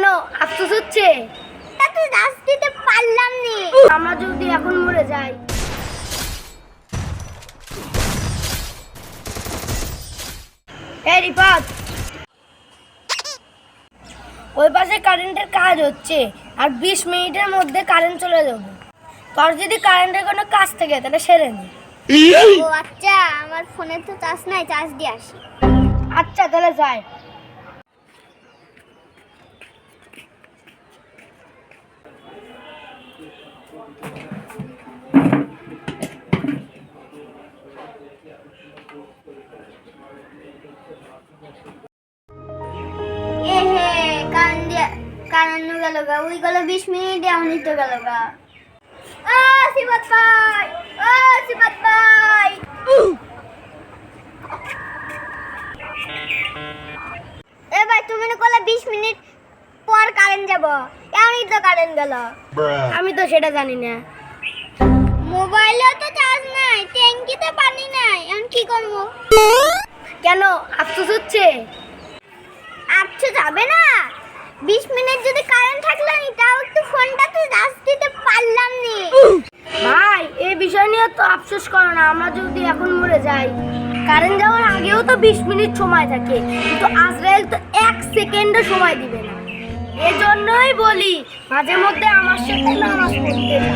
কেন আফসোস হচ্ছে? দিতে পারলাম নি। আমরা যদি এখন মরে যাই। এই রিপাত ওই পাশে কারেন্টের কাজ হচ্ছে আর বিশ মিনিটের মধ্যে কারেন্ট চলে যাবে। তোর যদি কারেন্টের কোনো কাজ থাকে তাহলে সেরে নি। ও আচ্ছা আমার ফোনে তো চার্জ নাই চার্জ দিয়ে আসি। আচ্ছা তাহলে যাই। কারেন্ট গেল গা, ওই গেল বিশ মিনিট গেল তুমি না কলে বিশ মিনিট পর কারেন্ট যাব? এমনই তো কারেন্ট গেল। আমি তো সেটা জানি না। মোবাইলেও তো চার্জ নাই ট্যাঙ্কিতে পানি নাই এখন কি করব? কেন? আফসোস হচ্ছে? আচ্ছা যাবে না? বিশ মিনিট যদি কারেন্ট থাকলে নি তাও একটু ফোনটা তো চার্জ দিতে পারলাম নি। ভাই এই বিষয় নিয়ে তো আফসোস করো না আমরা যদি এখন মরে যাই। কারেন্ট যাওয়ার আগেও তো বিশ মিনিট সময় থাকে কিন্তু আজরাইল তো এক সেকেন্ডও সময় দিবে না। এজন্যই বলি মাঝে মধ্যে আমার সাথে নামাজ পড়তে যা।